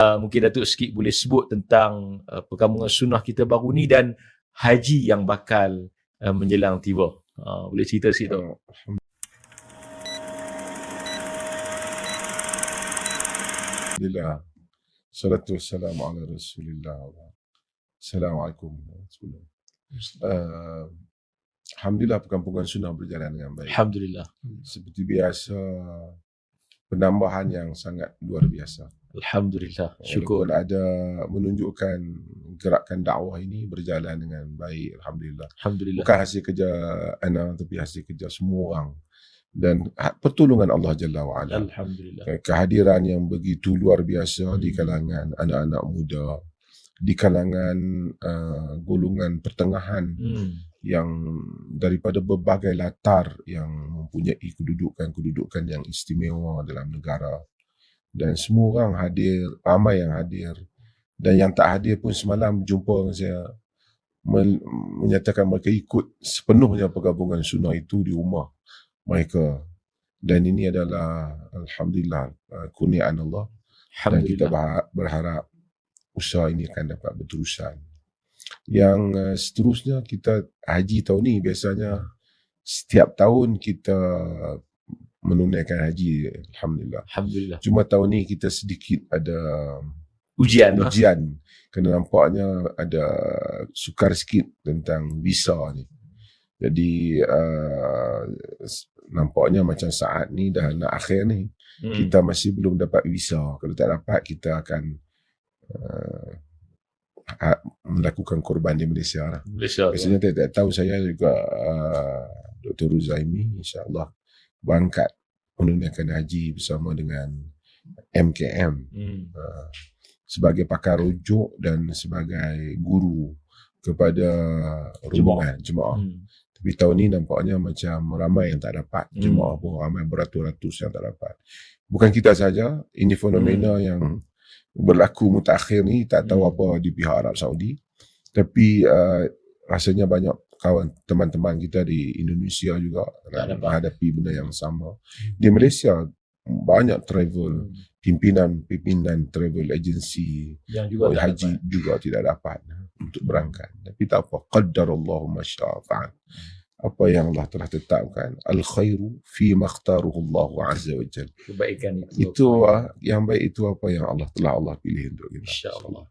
Uh, mungkin Datuk sikit boleh sebut tentang uh, perkabungan sunnah kita baru ni dan haji yang bakal uh, menjelang tiba. Uh, boleh cerita sikit tu. Alhamdulillah. Salatu wassalamu ala Rasulillah. Assalamualaikum warahmatullahi uh, Alhamdulillah perkampungan sunnah berjalan dengan baik. Alhamdulillah. Seperti biasa penambahan yang sangat luar biasa. Alhamdulillah. Syukur. Walaupun ada menunjukkan gerakan dakwah ini berjalan dengan baik. Alhamdulillah. Alhamdulillah. Bukan hasil kerja anak tapi hasil kerja semua orang. Dan ha- pertolongan Allah Jalla wa'ala. Alhamdulillah. Kehadiran yang begitu luar biasa Hmm. di kalangan anak-anak muda. Di kalangan uh, golongan pertengahan Hmm. yang daripada berbagai latar yang mempunyai kedudukan-kedudukan yang istimewa dalam negara dan semua orang hadir, ramai yang hadir. Dan yang tak hadir pun semalam jumpa dengan saya men- menyatakan mereka ikut sepenuhnya pergabungan sunnah itu di rumah mereka. Dan ini adalah Alhamdulillah uh, kurniaan Allah. Dan kita berharap usaha ini akan dapat berterusan. Yang uh, seterusnya kita haji tahun ni biasanya setiap tahun kita menunaikan haji Alhamdulillah. Alhamdulillah. Cuma tahun ni kita sedikit ada Ujian. lah. ujian kerana nampaknya ada sukar sikit tentang visa ni. Jadi uh, nampaknya macam saat ni dah nak akhir ni Hmm. kita masih belum dapat visa. Kalau tak dapat kita akan uh, ha- melakukan korban di Malaysia lah. Malaysia. Biasanya tiap-tiap tahun saya juga uh, Dr. Ruzaimi insyaAllah berangkat menunaikan haji bersama dengan MKM Hmm. uh, sebagai pakar rujuk dan sebagai guru kepada rombongan jemaah. Hmm. Tapi tahun ni nampaknya macam ramai yang tak dapat. Hmm. Jemaah pun ramai beratus-ratus yang tak dapat. Bukan kita saja, ini fenomena yang berlaku mutakhir ni tak tahu Hmm. apa di pihak Arab Saudi. Tapi uh, rasanya banyak kawan teman-teman kita di Indonesia juga menghadapi benda yang sama. Di Malaysia banyak travel Hmm. pimpinan-pimpinan travel agency Yang juga Oh, haji dapat. juga tidak dapat untuk berangkat. Tapi tak apa. Qaddarallahu masya'afa'an. Apa yang Allah telah tetapkan. Al khairu fi makhtaruhu Allah azza wa jal. Kebaikan itu. Itu ah, yang baik itu apa yang Allah telah Allah pilih untuk kita. InsyaAllah.